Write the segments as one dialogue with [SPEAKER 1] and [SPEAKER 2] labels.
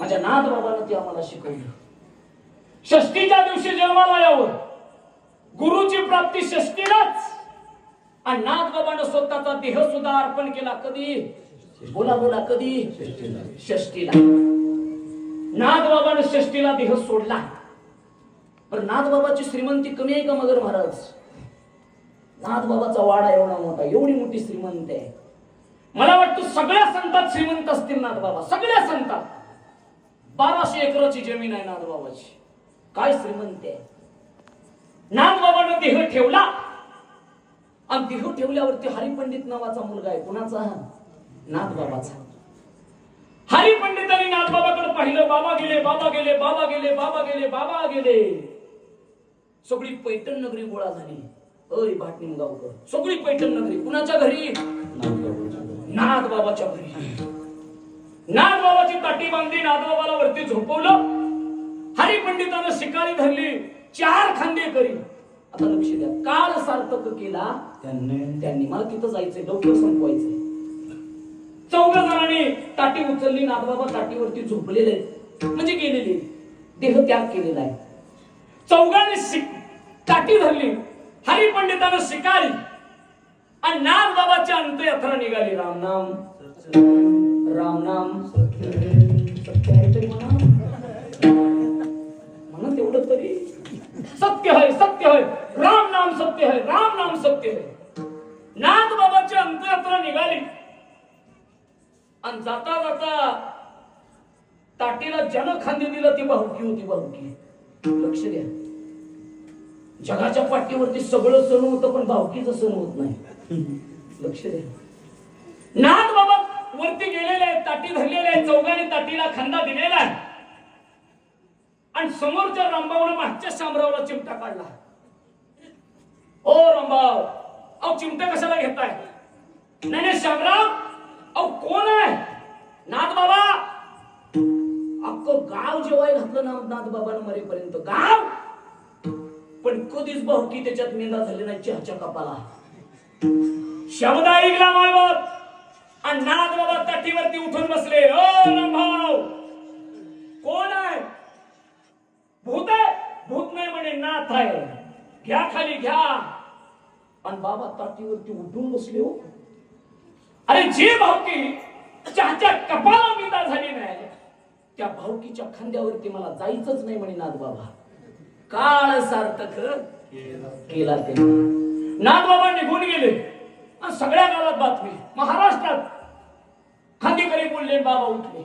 [SPEAKER 1] माझ्या नाथ बाबानं ते आम्हाला शिकवलं. षष्टीच्या दिवशी जन्माला यावं. गुरुची प्राप्ती षष्टीलाच आणि नाथ बाबानं स्वतःचा देह सुद्धा अर्पण केला कधी? बोला बोला कधी? षष्टीला नाथ बाबानं षष्टीला देह सोडला. पण नाथ बाबाची श्रीमंती कमी आहे का मगर महाराज? नाथ बाबाचा वाडा एवढा मोठा एवढी मोठी श्रीमंत आहे. मला वाटतं सगळ्या संतात श्रीमंत असतील नाथ बाबा सगळ्या संतात. बाराशे एकराची जमीन आहे नाथबाबाची. काय श्रीमंत आहे? नाथ देह ठेवला. आणि देह ठेवल्यावरती हरिपंडित नावाचा मुलगा आहे. कुणाचा? नाथबाबाचा. हरिपंडितांनी नाथबाबाकडे पाहिलं बाबा गेले बाबा गेले बाबा गेले बाबा गेले बाबा गेले. सगळी पैठण नगरी गोळा झाली. अय भाटणी गावकर सगळी पैठण नगरी. कुणाच्या घरी? नाथ बाबाच्या घरी. पाठी बांधली नाथ वरती झोपवलं. हरिपंडितानं शिकारी धरली चार खांदे करी. आता लक्ष द्या काळ सार्थक केला
[SPEAKER 2] त्यांनी.
[SPEAKER 1] त्यांनी मला तिथं जायचंय लवकर संपवायचंय. चौघ जणांनी ताटी उचलली नाथबाबा ताटीवरती झोपलेले म्हणजे गेलेले. देह त्याग केलेला आहे. चौघांनी शिक- ताटी धरली हरिपंडितानं शिकारी. आणि नाथबाबाची अंत्ययात्रा निघाली. रामनाम रामनाम नाथ बाबाची अंतयात्रा निघाली. आणि जाता जाता ताटीला ज्यानं खांदी दिलं ती बाहुकी होती बाहुकी लक्ष द्या. जगाच्या पाठीवरती सगळं सण होतं पण भावकीचं सण होत नाही. लक्ष द्या. नाथ बाबा वरती गेलेले आहेत ताटी धरलेले आहेत चौघांनी ताटीला खांदा दिलेला आहे. आणि समोरच्या रामभाऊने मागच्या शामरावला चिमटा काढला ओ रामभाऊ अहो चिमटा कशाला घेताय? नाही नाही शामराव. अहो कोण आहे? नाथ बाबा अख्खं गाव जेवाय घातलं ना नाथ बाबानं मरेपर्यंत. गाव? पण कधीच भाऊकी त्याच्यात मेंदा झाली नाही चहाच्या कपाला. शब्द ऐकला मायबाप आणि नाथ बाबा तटीवरती उठून बसले. ओ रामभाऊ. कोण आहे? भूत आहे? भूत नाही म्हणे नाथ आहे. घ्या खाली घ्या. आणि बाबा ताटीवरती उठून बसले हो. अरे जे भावकी चहाच्या कपाला विदा झाली नाही त्या भावकीच्या खांद्यावरती मला जायचंच नाही म्हणे नाथ बाबा काळ सार्थक केला ते नाथ बाबा निघून गेले. सगळ्या गावात बातमी. महाराष्ट्रात खांदेकरी बोलले बाबा उठले.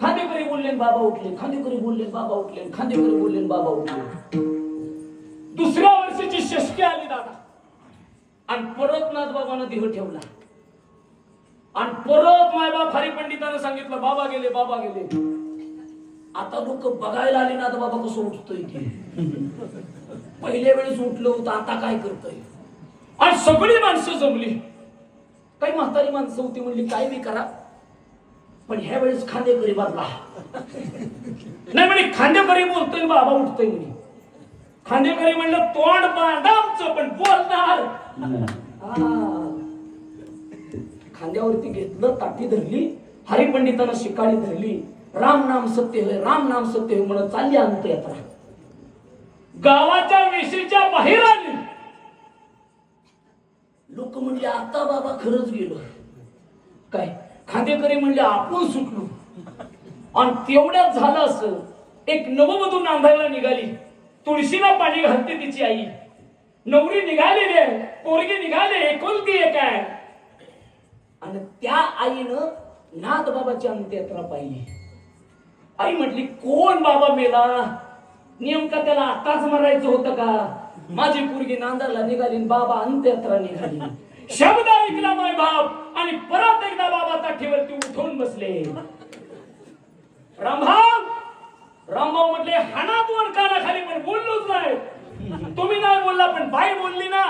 [SPEAKER 1] खांदेकरी बोलले बाबा उठले. खांदेकरी बोलले बाबा उठले. खांदेकरी बोलले बाबा उठले. बाबानं देह ठेवला. आणि परत मायबाप हरिपंडितानं सांगितलं बाबा गेले बाबा गेले. आता लोक बघायला आले ना बाबा कसं उठतोय पहिल्या वेळेस उठलं होतं आता काय करतोय? आणि सगळी माणसं जमली. काही म्हातारी माणसं होती म्हणली काय बी करा. पण ह्या वेळेस खांदेकरी बदला. नाही म्हणे खांदेकरी बोलतोय बाबा उठतोय म्हणे. खांदेकरी म्हणलं तोंड बांधामचं पण बोलणार. खांद्यावरती घेतलं ताटी धरली हरिपंडितानं शिकाळी धरली. राम नाम सत्य होय राम नाम सत्य होय म्हणून चालली अंतयात्रा गावाच्या वेशीच्या बाहेर आली लोक म्हणले आता बाबा खरंच गेलो काय? खांदेकरी म्हणले आपण सुटलो. आणि तेवढ्यात झालं असं एक नववधू नांदायला निघाली. तुळशीला पाणी घालते तिची आई. नवरी निघालेली आहे पोरगी निघाले एकुलती एक आहे. आणि त्या आईनं नाथ बाबाची अंत्ययात्रा पाहिली. आई म्हटली कोण बाबा मेला? नेमका त्याला आताच मरायचं होतं का? माझी पोरगी नांदाला निघाली आणि बाबा अंत्ययात्रा निघाली. शब्द ऐकला माय बाप आणि परत एकदा बाबा ताठीवरती उठून बसले. रामभाऊ रामभाऊ म्हटले हाना दोन कानाखाली पण बोललोच नाही. तुम्ही नाही बोलला पण बाई बोलली ना.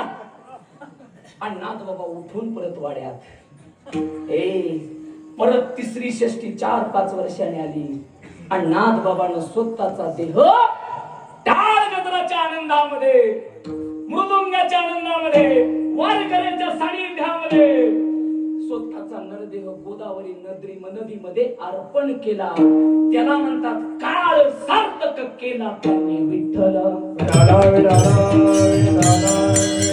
[SPEAKER 1] आणि नाथ बाबा उठून परत वाड्यात. ए परत तिसरी षष्टी चार पाच वर्षांनी आली. आणि नाथ बाबानं स्वतःचा देह टाळ गजराच्या आनंदामध्ये मृदुंगाच्या आनंदामध्ये वारकऱ्यांच्या सानिध्यामध्ये स्वतःचा नरदेह गोदावरी नदरी नदीमध्ये अर्पण केला. त्याला म्हणतात काळ सार्थक केला त्यांनी विठ्ठल.
[SPEAKER 2] નારાયણ નારાયણ નારાયણ